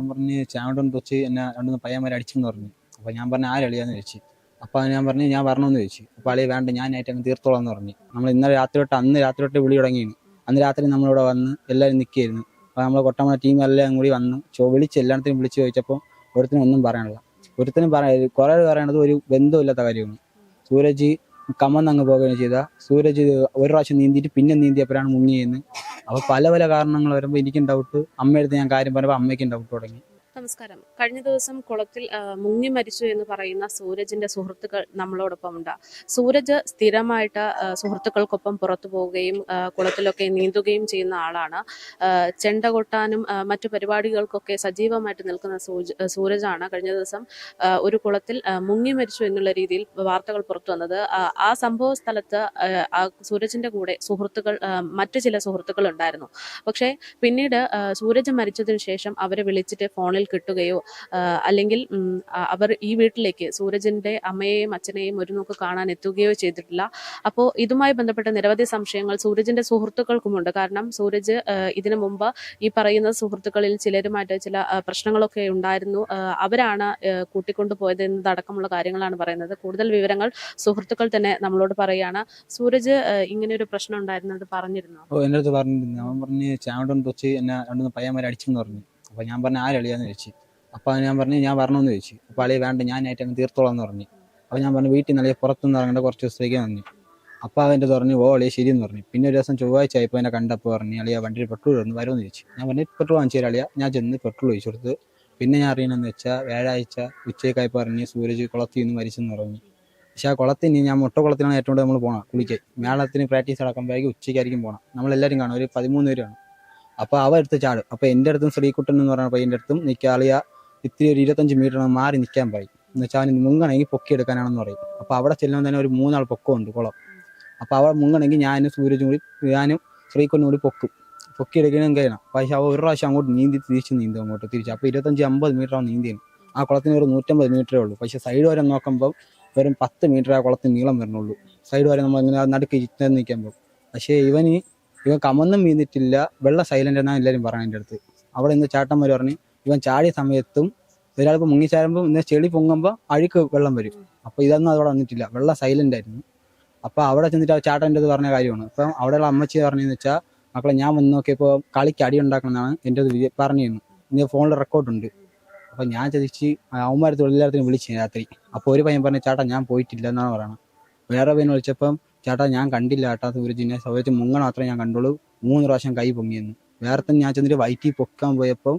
അവൻ പറഞ്ഞ് ചാവണ്ടൻ തൊച്ച് എന്നെ രണ്ടുമൂന്ന് പയ്യന്മാരെ അടിച്ചെന്ന് പറഞ്ഞു. അപ്പോൾ ഞാൻ പറഞ്ഞു ആരളിയാന്ന് ചോദിച്ചു. അപ്പോൾ ഞാൻ പറഞ്ഞു ഞാൻ വരണമെന്ന് ചോദിച്ചു. അപ്പോൾ അളിയെ വേണ്ട ഞാനായിട്ട് അങ്ങ് തീർത്തോളാം എന്ന് പറഞ്ഞു. നമ്മൾ ഇന്നലെ രാത്രി തൊട്ട് അന്ന് രാത്രി തൊട്ട് വിളി തുടങ്ങിയിരുന്നു. അന്ന് രാത്രി നമ്മളിവിടെ വന്ന് എല്ലാവരും നിൽക്കുകയായിരുന്നു അപ്പോൾ നമ്മൾ കൊട്ടമ്മ ടീം എല്ലാം കൂടി വന്നു. ചോ വിളിച്ച് എല്ലാത്തിനും വിളിച്ച് ചോദിച്ചപ്പോൾ ഒരുത്തിനും ഒന്നും പറയാനില്ല. ഒരുത്തിനും പറയാ കുറേ പറയണത് ഒരു ബന്ധമില്ലാത്ത കാര്യമാണ്. സൂരജ് കമന്നങ്ങ് പോവുകയാണ് ചെയ്ത സൂരജ് ഒരു പ്രാവശ്യം നീന്തിയിട്ട് പിന്നെ നീന്തിയപ്പോഴാണ് മുങ്ങിയെന്ന് അപ്പോൾ പല പല കാരണങ്ങൾ വരുമ്പോൾ എനിക്കും ഡൗട്ട് അമ്മയടുത്ത് ഞാൻ കാര്യം പറയുമ്പോൾ അമ്മയ്ക്കും ഡൗട്ട് തുടങ്ങി. നമസ്കാരം. കഴിഞ്ഞ ദിവസം കുളത്തിൽ മുങ്ങി മരിച്ചു എന്ന് പറയുന്ന സൂരജിന്റെ സുഹൃത്തുക്കൾ നമ്മളോടൊപ്പം ഉണ്ട് സൂരജ് സ്ഥിരമായിട്ട് സുഹൃത്തുക്കൾക്കൊപ്പം പുറത്തു പോവുകയും കുളത്തിലൊക്കെ നീന്തുകയും ചെയ്യുന്ന ആളാണ്. ചെണ്ട കൊട്ടാനും മറ്റു പരിപാടികൾക്കൊക്കെ സജീവമായിട്ട് നിൽക്കുന്ന സൂരജ് സൂരജാണ് കഴിഞ്ഞ ദിവസം ഒരു കുളത്തിൽ മുങ്ങി മരിച്ചു എന്നുള്ള രീതിയിൽ വാർത്തകൾ പുറത്തു വന്നത്. ആ, സംഭവ സ്ഥലത്ത് സൂരജിന്റെ കൂടെ സുഹൃത്തുക്കൾ മറ്റു ചില സുഹൃത്തുക്കൾ ഉണ്ടായിരുന്നു. പക്ഷേ പിന്നീട് സൂരജ് മരിച്ചതിന് ശേഷം അവരെ വിളിച്ചിട്ട് ഫോണിൽ കിട്ടുകയോ അല്ലെങ്കിൽ അവർ ഈ വീട്ടിലേക്ക് സൂരജിന്റെ അമ്മയെയും അച്ഛനെയും ഒരു നോക്ക് കാണാൻ എത്തുകയോ ചെയ്തിട്ടില്ല. അപ്പോൾ ഇതുമായി ബന്ധപ്പെട്ട നിരവധി സംശയങ്ങൾ സൂരജിന്റെ സുഹൃത്തുക്കൾക്കുമുണ്ട്. കാരണം സൂരജ് ഇതിനു മുമ്പ് ഈ പറയുന്ന സുഹൃത്തുക്കളിൽ ചിലരുമായിട്ട് ചില പ്രശ്നങ്ങളൊക്കെ ഉണ്ടായിരുന്നു. അവരാണ് കൂട്ടിക്കൊണ്ടുപോയത് എന്നതടക്കമുള്ള കാര്യങ്ങളാണ് പറയുന്നത്. കൂടുതൽ വിവരങ്ങൾ സുഹൃത്തുക്കൾ തന്നെ നമ്മളോട് പറയുകയാണ്. സൂരജ് ഇങ്ങനെ ഒരു പ്രശ്നം ഉണ്ടായിരുന്നത് പറഞ്ഞിരുന്നു? എന്റെ പറഞ്ഞിരുന്നു. അവൻ പറഞ്ഞ് തൊച്ച് എന്നെ പയ്യന്മാരെ അടിച്ചെന്ന് പറഞ്ഞു. അപ്പോൾ ഞാൻ പറഞ്ഞു ആരളിയാന്ന് ചോദിച്ചു. അപ്പോൾ ഞാൻ പറഞ്ഞു ഞാൻ വരണമെന്ന് ചോദിച്ചു. അപ്പോൾ അളിയെ വേണ്ട ഞാൻ അങ്ങ് തീർത്തോളാം എന്ന് പറഞ്ഞു. അപ്പോൾ ഞാൻ പറഞ്ഞു വീട്ടിൽ നിന്ന് പുറത്തുനിന്ന് ഇറങ്ങേണ്ട കുറച്ച് ദിവസത്തേക്ക് വന്നു. അപ്പോൾ അവന്റെ പറഞ്ഞു ഓ അളിയെ ശരിയെന്ന് പറഞ്ഞു. പിന്നെ ഒരു ദിവസം ചൊവ്വാഴ്ച ആയപ്പോൾ എന്നെ കണ്ടപ്പോൾ പറഞ്ഞു അളിയ വണ്ടിയിൽ പെട്രോൾ ഇടുന്നു വരുമെന്ന് ചോദിച്ചു. ഞാൻ പറഞ്ഞു പെട്രോൾ വാങ്ങിച്ചു തരാം അളിയ. ഞാൻ ചെന്ന് പെട്രോൾ ഒഴിച്ചു കൊടുത്ത് പിന്നെ ഞാൻ അറിയണമെന്ന് വെച്ചാൽ വ്യാഴാഴ്ച ഉച്ചയ്ക്കായി പറഞ്ഞ് സൂരജ് കുളത്തിൽ നിന്ന് മരിച്ചെന്ന് പറഞ്ഞു. പക്ഷേ ആ കുളത്തിന് ഞാൻ മുട്ട കുളത്തിലാണ് ഏറ്റവും കൂടുതൽ നമ്മൾ പോകണം കുളിക്കാൻ. മേളത്തിന് പ്രാക്ടീസ് നടക്കുമ്പോഴേക്കും ഉച്ചയ്ക്കായിരിക്കും പോകണം നമ്മളെല്ലാവരും കാണും ഒരു പതിമൂന്ന് പേരാണ് അപ്പോൾ അവ എടുത്ത് ചാടും. അപ്പോൾ എന്റെ അടുത്തും ശ്രീകുട്ടൻ എന്ന് പറഞ്ഞ പയ്യന്റെ അടുത്തും നിൽക്കാളിയ ഇത്തിരി ഒരു ഇരുപത്തഞ്ച് മീറ്റർ മാറി നിൽക്കാൻ പറയും എന്ന് വെച്ചാൽ അവന് മുങ്ങണമെങ്കിൽ പൊക്കി എടുക്കാനാണെന്ന് പറയും. അപ്പോൾ അവിടെ ചെല്ലുമ്പോൾ തന്നെ ഒരു മൂന്നാൾ പൊക്കമുണ്ട് കുളം. അപ്പോൾ അവിടെ മുങ്ങണമെങ്കിൽ ഞാനും സൂരജും കൂടി ഞാനും ശ്രീകുട്ടനും കൂടി പൊക്കും. പൊക്കി എടുക്കണം കഴിയണം. പക്ഷേ അവ ഒരു പ്രാവശ്യം അങ്ങോട്ട് നീന്തി തിരിച്ച് നീന്തും അങ്ങോട്ട് തിരിച്ച്. അപ്പോൾ ഇരുപത്തഞ്ച് അമ്പത് മീറ്റർ ആണ് നീന്തിയാണ് ആ കുളത്തിന് ഒരു നൂറ്റമ്പത് മീറ്ററേ ഉള്ളൂ. പക്ഷേ സൈഡ് വരെ നോക്കുമ്പോൾ വെറും പത്ത് മീറ്റർ ആ കുളത്തിന് നീളം വരണുള്ളൂ സൈഡ് വരെ നമ്മൾ ഇങ്ങനെ നടുക്ക് നിൽക്കാൻ നിൽക്കുമ്പോൾ പക്ഷേ ഇവന് ഇവൻ കമന്നും വീന്നിട്ടില്ല വെള്ള സൈലന്റ് എന്നാണ് എല്ലാവരും പറഞ്ഞു എന്റെ അടുത്ത്. അവിടെ ഇന്ന് ചാട്ടന്മാർ പറഞ്ഞ് ഇവൻ ചാടിയ സമയത്തും ഒരാൾക്ക് മുങ്ങിച്ചാരുമ്പോൾ ഇന്ന് ചെളി പൊങ്ങുമ്പോൾ അഴുക്ക് വെള്ളം വരും. അപ്പോൾ ഇതൊന്നും അവിടെ വന്നിട്ടില്ല. വെള്ള സൈലന്റ് ആയിരുന്നു. അപ്പോൾ അവിടെ ചെന്നിട്ട് ആ ചാട്ടന്റെ പറഞ്ഞ കാര്യമാണ്. അപ്പം അവിടെയുള്ള അമ്മച്ചി പറഞ്ഞതെന്ന് വെച്ചാൽ മക്കളെ ഞാൻ വന്ന് നോക്കിയപ്പോൾ കളിക്ക് അടി ഉണ്ടാക്കണമെന്നാണ് എന്റെ അത് പറഞ്ഞിരുന്നു. ഇന്ന് ഫോണിൽ റെക്കോർഡുണ്ട് അപ്പോൾ ഞാൻ ചതിച്ച് അവന്മാരത്തെ എല്ലാത്തിനും വിളിച്ചു രാത്രി. അപ്പോൾ ഒരു പയ്യൻ പറഞ്ഞു ചാട്ടാ ഞാൻ പോയിട്ടില്ല എന്നാണ് പറയുന്നത്. വേറെ പയ്യൻ വിളിച്ചപ്പം ചേട്ടാ ഞാൻ കണ്ടില്ല ചേട്ടാ സൂരജിനെ. സൗരജ് മുങ്ങണ മാത്രമേ ഞാൻ കണ്ടുള്ളൂ. മൂന്ന് പ്രാവശ്യം കൈ പൊങ്ങിയെന്ന് വേറെ ഞാൻ ചെന്നിട്ട് വയറ്റി പൊക്കാൻ പോയപ്പോൾ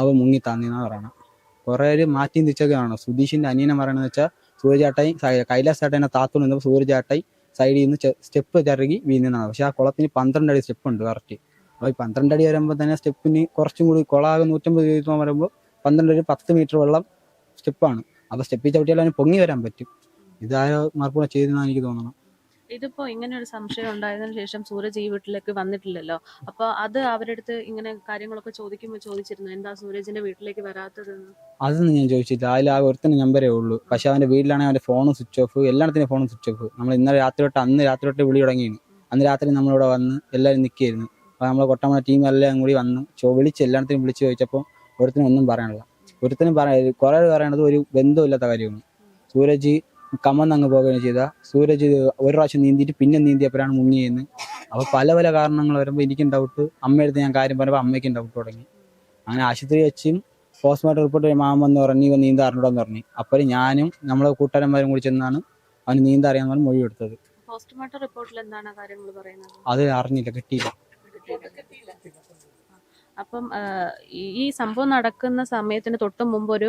അവ മുങ്ങി താന്നിന്നാണ് പറയണം. കുറേ ഒരു മാറ്റി തിരിച്ചൊക്കെ കാണണം സുധീഷിന്റെ അനിയനെ പറയണെന്ന് വെച്ചാൽ സൂരജാട്ടായി കൈലാസ് ചേട്ടനെ താത്തു നിന്നപ്പോൾ സൂരജാട്ടായി സൈഡിൽ നിന്ന് സ്റ്റെപ്പ് ചിറകി വീഴുന്നതാണ്. പക്ഷേ ആ കുളത്തിന് പന്ത്രണ്ട് അടി സ്റ്റെപ്പ് ഉണ്ട് കറക്റ്റ് അപ്പോൾ ഈ പന്ത്രണ്ട് അടി വരുമ്പോൾ തന്നെ സ്റ്റെപ്പിന് കുറച്ചും കൂടി കുളമാകെ നൂറ്റമ്പത് രൂപ വരുമ്പോൾ പന്ത്രണ്ട് അടി പത്ത് മീറ്റർ വെള്ളം സ്റ്റെപ്പാണ് അപ്പോൾ സ്റ്റെപ്പിൽ ചവിട്ടിയാൽ അതിന് പൊങ്ങി വരാൻ പറ്റും. ഇതാരോ മാർപ്പൂടെ ചെയ്തെന്നാണ് എനിക്ക് തോന്നുന്നത് ഇതിപ്പോ ഇങ്ങനെ ഒരു സംശയം ഉണ്ടായതിനു ശേഷം സൂരജ് ഈ വീട്ടിലേക്ക് വന്നിട്ടില്ലല്ലോ. അപ്പൊ അത് അവരടുത്ത് ഇങ്ങനെ കാര്യങ്ങളൊക്കെ ചോദിക്കുമ്പോൾ ചോദിച്ചിരുന്നു. എന്താ സൂരജിന്റെ വീട്ടിലേക്ക് വരാത്തതെന്ന്? അതൊന്നും ഞാൻ ചോദിച്ചില്ല അതിൽ ആ ഒരുത്തിന് നമ്പരേ ഉള്ളൂ. പക്ഷെ അവന്റെ വീട്ടിലാണെങ്കിൽ അവന്റെ ഫോൺ സ്വിച്ച് ഓഫ്. എല്ലായിടത്തിന്റെ ഫോണും സ്വിച്ച് ഓഫ്. നമ്മൾ ഇന്നലെ രാത്രി തൊട്ട് അന്ന് രാത്രി തൊട്ട് വിളി തുടങ്ങിയിരുന്നു. അന്ന് രാത്രി നമ്മളിവിടെ വന്ന് എല്ലാവരും നിൽക്കുകയായിരുന്നു. അപ്പോൾ നമ്മളെ കൊട്ടമ്മ ടീം എല്ലാം കൂടി വന്നു. ചോ വിളിച്ച് എല്ലായിടത്തിനും വിളിച്ച് ചോദിച്ചപ്പോൾ ഒരുത്തിനും ഒന്നും പറയാനില്ല. ഒരുത്തിനും പറയാ കുറേ പറയണത് ഒരു ബന്ധമില്ലാത്ത കാര്യമാണ്. സൂരജ് കമന്നങ്ങ് പോവുകയാണ് ചെയ്ത സൂരജ് ഒരു പ്രാവശ്യം നീന്തിയിട്ട് പിന്നെ നീന്തിയപ്പോഴാണ് മുങ്ങിയെന്ന് അപ്പോൾ പല പല കാരണങ്ങൾ വരുമ്പോൾ എനിക്കും ഡൗട്ട് അമ്മയടുത്ത് ഞാൻ കാര്യം പറയുമ്പോൾ അമ്മയ്ക്കും ഡൗട്ട് തുടങ്ങി. അങ്ങനെ ആശുപത്രി വെച്ചും പോസ്റ്റ്മോർട്ടം റിപ്പോർട്ട് മാമൻ എന്ന് പറഞ്ഞു ഇവൻ നീന്താ അറിഞ്ഞൂടെന്ന് പറഞ്ഞു. അപ്പോൾ ഞാനും നമ്മളെ കൂട്ടുകാരന്മാരും കൂടി ചെന്നാണ് അവന് നീന്താ പറഞ്ഞ് മൊഴി എടുത്തത് പോസ്റ്റ്മോർട്ടം റിപ്പോർട്ടിൽ എന്താണ് കാര്യങ്ങൾ പറയുന്നത്? അത് അറിഞ്ഞില്ല കിട്ടിയില്ല. അപ്പം ഈ- സംഭവം നടക്കുന്ന സമയത്തിന് തൊട്ട് മുമ്പ് ഒരു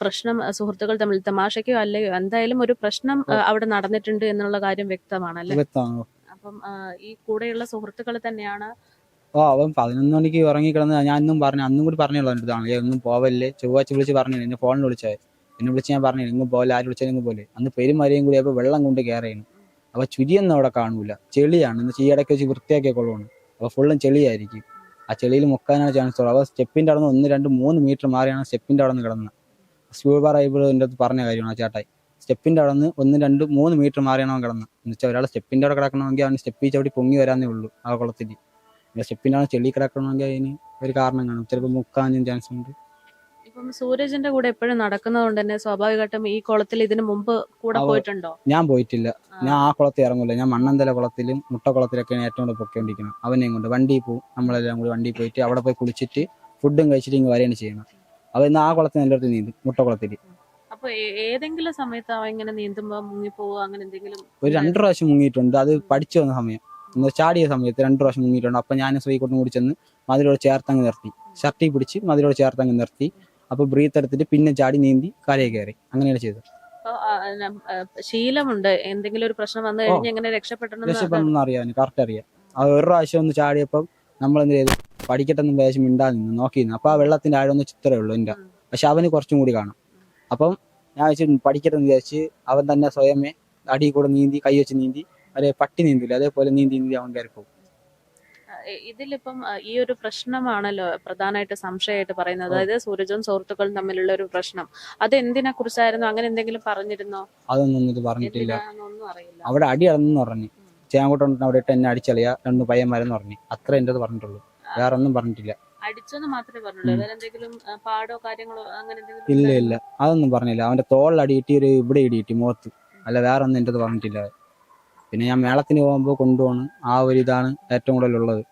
പ്രശ്നം സുഹൃത്തുക്കൾ തമ്മിൽ തമാശയ്ക്കോ അല്ലയോ എന്തായാലും ഒരു പ്രശ്നം അവിടെ നടന്നിട്ടുണ്ട് എന്നുള്ള കാര്യം വ്യക്തമാണ്? അല്ലേ അപ്പം ഈ കൂടെയുള്ള സുഹൃത്തുക്കൾ തന്നെയാണ് ഓ അവൻ പതിനൊന്ന് മണിക്ക് ഇറങ്ങി കിടന്ന് ഞാൻ ഇന്നും പറഞ്ഞു അന്നും കൂടി പറഞ്ഞുള്ളൂ അടുത്താണ് ഒന്നും പോവല്ലേ? ചൊവ്വാഴ്ച വിളിച്ച് പറഞ്ഞു എന്നെ ഫോണിൽ വിളിച്ചേ? എന്നെ വിളിച്ച് ഞാൻ പറഞ്ഞു എങ്ങും പോലെ ആര് വിളിച്ചാലും എങ്ങും പോലെ അന്ന് പെരുമരയും കൂടി അപ്പോൾ വെള്ളം കൊണ്ട് കയറിയാണ് അപ്പോൾ ചുരിയൊന്നും അവിടെ കാണൂല ചെളിയാണ് എന്ന് ഈ ഇടയ്ക്ക് വെച്ച് വൃത്തിയാക്കിയ കൊള്ളുവാണ് അപ്പോൾ ഫുള്ളും ചെളിയായിരിക്കും. ആ ചെളിയിൽ മുക്കാനാണ് ചാൻസ് ഉള്ളത് അപ്പോൾ സ്റ്റെപ്പിന്റെ അവിടെ നിന്ന് ഒന്ന് രണ്ട് മൂന്ന് മീറ്റർ മാറിയാണ് സ്റ്റെപ്പിന്റെ അവിടെ നിന്ന് കിടന്നത്. സ്കൂൾ ബാർ ആയപ്പോൾ എന്റെ അടുത്ത് പറഞ്ഞ കാര്യമാണ് ആ ചേട്ടായി. സ്റ്റെപ്പിന്റെ അവിടെ നിന്ന് ഒന്ന് രണ്ട് മൂന്ന് മീറ്റർ മാറിയാണ് അവൻ കിടന്നത്. എന്ന് വെച്ചാൽ ഒരാൾ സ്റ്റെപ്പിന്റെ അവിടെ കിടക്കണമെങ്കിൽ അവൻ സ്റ്റെപ്പിൽ ചവിട്ടി പൊങ്ങി വരാനേ ഉള്ളൂ ആ കുളത്തിൽ. സ്റ്റെപ്പിന്റെ അവിടെ ചെളി കിടക്കണമെങ്കിൽ അതിന് ഒരു കാരണം കാണും. ചിലപ്പോൾ മുക്കാനും ചാൻസ് ഉണ്ട്. ഇപ്പം സൂരജിന്റെ കൂടെ എപ്പോഴും നടക്കുന്നതുകൊണ്ട് തന്നെ സ്വാഭാവികമായിട്ടും ഈ കുളത്തിൽ ഇതിനു മുമ്പ് കൂടെ പോയിട്ടുണ്ടോ? ഞാൻ പോയിട്ടില്ല. ഞാൻ ആ കുളത്തിൽ ഇറങ്ങൂല. ഞാൻ മണ്ണന്തല കുളത്തിലും മുട്ടക്കുളത്തിലൊക്കെയാണ് ഏറ്റവും കൂടുതൽ പൊക്കേണ്ടിരിക്കുന്നത് അവനെയും കൊണ്ട് വണ്ടിയിൽ പോവും നമ്മളെല്ലാം കൂടി വണ്ടിയിൽ പോയിട്ട് അവിടെ പോയി കുളിച്ചിട്ട് ഫുഡും കഴിച്ചിട്ട് ഇങ്ങ് വരെയാണ് ചെയ്യുന്നത്. അവ ഇന്ന് ആ കുളത്തിൽ എല്ലായിടത്തും നീന്തും മുട്ടക്കുളത്തിൽ. അപ്പൊ ഏതെങ്കിലും സമയത്ത് അവ ഇങ്ങനെ നീന്തുമ്പോ മുങ്ങിപ്പോവോ അങ്ങനെ എന്തെങ്കിലും ഒരു രണ്ടു പ്രാവശ്യം മുങ്ങിയിട്ടുണ്ട്. അത് പഠിച്ചു വന്ന സമയം. ചാടിയ സമയത്ത് രണ്ടു പ്രാവശ്യം മുങ്ങിയിട്ടുണ്ട്. അപ്പൊ ഞാൻ ശ്രീകോട്ടും കൂടി ചെന്ന് മതിലോട് ചേർത്തങ്ങ് നിർത്തി. ഷർട്ടി പിടിച്ച് മതിലോട് ചേർത്തങ്ങ് നിർത്തി. അപ്പൊ ബ്രീത്ത് എടുത്തിട്ട് പിന്നെ ചാടി നീന്തി കരയെ കയറി. അങ്ങനെയാണ് ചെയ്തത്. ശീലമുണ്ട്. എന്തെങ്കിലും ഒരു പ്രശ്നം വന്നു കഴിഞ്ഞാൽ എങ്ങനെ രക്ഷപ്പെട്ടെന്ന് രക്ഷപ്പെടണമെന്ന് അറിയാൻ കറക്റ്റ് അറിയാം. അത് ഒരു പ്രാവശ്യം ഒന്ന് ചാടിയപ്പം നമ്മൾ എന്ത് ചെയ്തു? പഠിക്കട്ടെന്ന് വേഷം മിണ്ടാ നിന്ന് നോക്കി നിന്ന് അപ്പൊ ആ വെള്ളത്തിന്റെ ആഴം ഒന്ന് ചിത്രമേ ഉള്ളൂ എന്റെ. പക്ഷെ അവന് കുറച്ചും കൂടി കാണും. അപ്പം ഞാൻ വെച്ചിട്ട് പഠിക്കട്ടെന്ന് വിചാരിച്ച് അവൻ തന്നെ സ്വയമേ അടിയിൽ കൂടെ നീന്തി കൈ വെച്ച് നീന്തി അതേ പട്ടി നീന്തില്ല. അതേപോലെ നീന്തി നീന്തി അവൻ കയറി പോകും ഇതിലിപ്പം ഈ ഒരു പ്രശ്നമാണല്ലോ പ്രധാനമായിട്ട് സംശയമായിട്ട് പറയുന്നത്. അതായത് സൂരജും സുഹൃത്തുക്കളും തമ്മിലുള്ള ഒരു പ്രശ്നം. അത് എന്തിനെ കുറിച്ചായിരുന്നു? അങ്ങനെ എന്തെങ്കിലും പറഞ്ഞിരുന്നോ? അതൊന്നും ഇത് പറഞ്ഞിട്ടില്ല. ഒന്നും അറിയില്ല. അവിടെ അടി അടന്നു പറഞ്ഞു. ചേങ്ങോട്ടുണ്ടെന്ന് അവിടെ ഇട്ട് എന്നെ അടിച്ചളിയ. രണ്ട് പയ്യന്മാരെന്ന് പറഞ്ഞു. അത്ര എന്റെ അത് പറഞ്ഞിട്ടുള്ളൂ. വേറെ ഒന്നും പറഞ്ഞിട്ടില്ല. അടിച്ചെന്ന് മാത്രമേ പറഞ്ഞുള്ളൂ. വേറെ എന്തെങ്കിലും പാടോ കാര്യങ്ങളോ അങ്ങനെ എന്തെങ്കിലും ഇല്ല ഇല്ല. അതൊന്നും പറഞ്ഞില്ല. അവന്റെ തോളിൽ അടി കിട്ടി ഒരു ഇവിടെ ഇടി കിട്ടി മുഖത്ത്. അല്ല വേറെ ഒന്നും എന്റെ അത് പറഞ്ഞിട്ടില്ല. പിന്നെ ഞാൻ മേളത്തിന് പോകുമ്പോൾ കൊണ്ടുപോകണം ആ ഒരു ഇതാണ് ഏറ്റവും കൂടുതലുള്ളത്.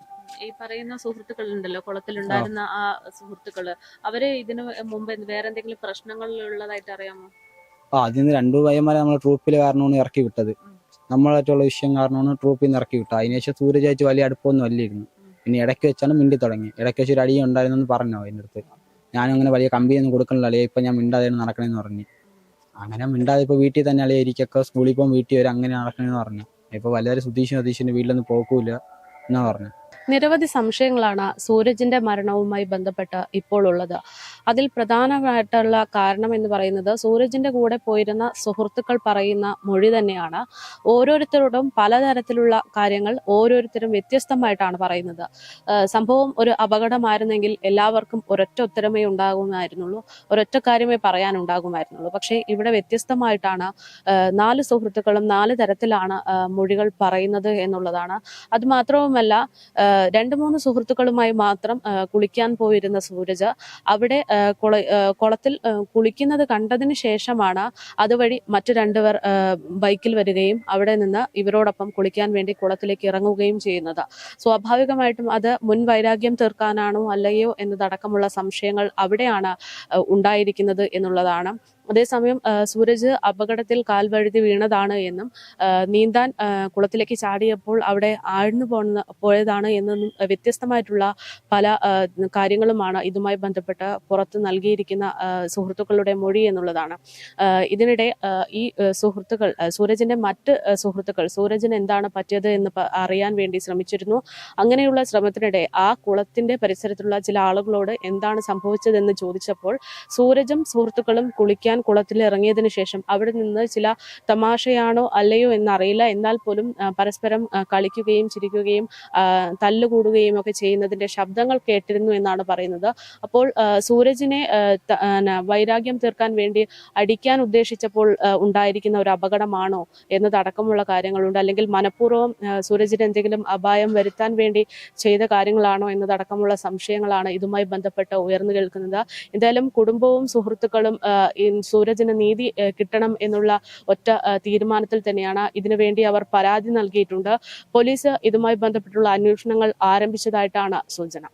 ഈ പറയുന്ന സുഹൃത്തുക്കൾ ഉണ്ടല്ലോ കുളത്തിലുണ്ടായിരുന്ന ആ. സുഹൃത്തുക്കൾ അവർ ഇതിനു മുമ്പ് വേറെ എന്തെങ്കിലും പ്രശ്നങ്ങളിലുള്ളതായിട്ട് അറിയാമോ? ആ അതിൽ നിന്ന് രണ്ടു പയ്യന്മാരെ നമ്മളെ ട്രൂപ്പിൽ കാരണമാണ് ഇറക്കി വിട്ടത്. നമ്മളായിട്ടുള്ള വിഷയം കാരണമാണ് ട്രൂപ്പിൽ നിന്ന് ഇറക്കി വിട്ടത്. അതിനുശേഷം സൂര്യ അയച്ച് വലിയ അടുപ്പമൊന്നും അല്ലായിരുന്നു. പിന്നെ ഇടയ്ക്ക് വെച്ചാണ് മിണ്ടി തുടങ്ങി. ഇടയ്ക്ക് വെച്ച് ഒരു അടി ഉണ്ടായിരുന്നെന്ന് പറഞ്ഞു അതിന്റെ അടുത്ത്. ഞാനും അങ്ങനെ വലിയ കമ്പിയൊന്നും കൊടുക്കണില്ല. അളിയ ഇപ്പം ഞാൻ മിണ്ടാതെയാണ് നടക്കണമെന്ന് പറഞ്ഞു. അങ്ങനെ മിണ്ടാതെ ഇപ്പോൾ വീട്ടിൽ തന്നെ അളിയ ഇരിക്കൊക്കെ സ്കൂളിൽ പോകും വീട്ടിൽ വരും അങ്ങനെ നടക്കണമെന്ന് പറഞ്ഞു. ഇപ്പോൾ വലുതായി സുധീഷും സതീഷിന്റെ വീട്ടിലൊന്നും പോക്കൂല എന്നാ പറഞ്ഞു. നിരവധി സംശയങ്ങളാണ് സൂരജിന്റെ മരണവുമായി ബന്ധപ്പെട്ട് ഇപ്പോൾ ഉള്ളത്. അതിൽ പ്രധാനമായിട്ടുള്ള കാരണം എന്ന് പറയുന്നത് സൂരജിന്റെ കൂടെ പോയിരുന്ന സുഹൃത്തുക്കൾ പറയുന്ന മൊഴി തന്നെയാണ്. ഓരോരുത്തരോടും പലതരത്തിലുള്ള കാര്യങ്ങൾ ഓരോരുത്തരും വ്യത്യസ്തമായിട്ടാണ് പറയുന്നത്. സംഭവം ഒരു അപകടമായിരുന്നെങ്കിൽ എല്ലാവർക്കും ഒരൊറ്റ ഉത്തരമേ ഉണ്ടാകുമായിരുന്നുള്ളൂ ഒരൊറ്റ കാര്യമേ പറയാനുണ്ടാകുമായിരുന്നുള്ളൂ. പക്ഷേ ഇവിടെ വ്യത്യസ്തമായിട്ടാണ് നാല് സുഹൃത്തുക്കളും നാല് തരത്തിലാണ് മൊഴികൾ പറയുന്നത് എന്നുള്ളതാണ്. അത് മാത്രവുമല്ല രണ്ട് മൂന്ന് സുഹൃത്തുക്കളുമായി മാത്രം കുളിക്കാൻ പോയിരുന്ന സൂരജ അവിടെ കുള കുളത്തിൽ കുളിക്കുന്നത് കണ്ടതിന് ശേഷമാണ് അതുവഴി മറ്റു രണ്ടുപേർ ബൈക്കിൽ വരികയും അവിടെ നിന്ന് ഇവരോടൊപ്പം കുളിക്കാൻ വേണ്ടി കുളത്തിലേക്ക് ഇറങ്ങുകയും ചെയ്യുന്നത്. സ്വാഭാവികമായിട്ടും അത് മുൻ വൈരാഗ്യം തീർക്കാനാണോ അല്ലയോ എന്നതടക്കമുള്ള സംശയങ്ങൾ അവിടെയാണ് ഉണ്ടായിരിക്കുന്നത് എന്നുള്ളതാണ്. അതേസമയം സൂരജ് അപകടത്തിൽ കാൽവഴുതി വീണതാണ് എന്നും നീന്താൻ കുളത്തിലേക്ക് ചാടിയപ്പോൾ അവിടെ ആഴ്ന്നു പോണ പോയതാണ് എന്നും വ്യത്യസ്തമായിട്ടുള്ള പല കാര്യങ്ങളുമാണ് ഇതുമായി ബന്ധപ്പെട്ട് പുറത്ത് നൽകിയിരിക്കുന്ന സുഹൃത്തുക്കളുടെ മൊഴി എന്നുള്ളതാണ്. ഇതിനിടെ ഈ സുഹൃത്തുക്കൾ സൂരജിന്റെ മറ്റ് സുഹൃത്തുക്കൾ സൂരജിന് എന്താണ് പറ്റിയത് എന്ന് അറിയാൻ വേണ്ടി ശ്രമിച്ചിരുന്നു. അങ്ങനെയുള്ള ശ്രമത്തിനിടെ ആ കുളത്തിന്റെ പരിസരത്തുള്ള ചില ആളുകളോട് എന്താണ് സംഭവിച്ചതെന്ന് ചോദിച്ചപ്പോൾ സൂരജും സുഹൃത്തുക്കളും കുളിക്കാൻ കുളത്തിൽ ഇറങ്ങിയതിനു ശേഷം അവിടെ നിന്ന് ചില തമാശയാണോ അല്ലയോ എന്നറിയില്ല. എന്നാൽ പോലും പരസ്പരം കളിക്കുകയും ചിരിക്കുകയും തല്ലുകൂടുകയും ഒക്കെ ചെയ്യുന്നതിന്റെ ശബ്ദങ്ങൾ കേട്ടിരുന്നു എന്നാണ് പറയുന്നത്. അപ്പോൾ സൂരജിനെ വൈരാഗ്യം തീർക്കാൻ വേണ്ടി അടിക്കാൻ ഉദ്ദേശിച്ചപ്പോൾ ഉണ്ടായിരിക്കുന്ന ഒരു അപകടമാണോ എന്നതടക്കമുള്ള കാര്യങ്ങളുണ്ട്. അല്ലെങ്കിൽ മനഃപൂർവം സൂരജിന് എന്തെങ്കിലും അപായം വരുത്താൻ വേണ്ടി ചെയ്ത കാര്യങ്ങളാണോ എന്നതടക്കമുള്ള സംശയങ്ങളാണ് ഇതുമായി ബന്ധപ്പെട്ട് ഉയർന്നു കേൾക്കുന്നത്. എന്തായാലും കുടുംബവും സുഹൃത്തുക്കളും സൂരജിന് നീതി കിട്ടണം എന്നുള്ള ഒറ്റ തീരുമാനത്തിൽ തന്നെയാണ് ഇതിനുവേണ്ടി അവർ പരാതി നൽകിയിട്ടുണ്ട്. പോലീസ് ഇതുമായി ബന്ധപ്പെട്ടുള്ള അന്വേഷണങ്ങൾ ആരംഭിച്ചതായിട്ടാണ് സൂചന.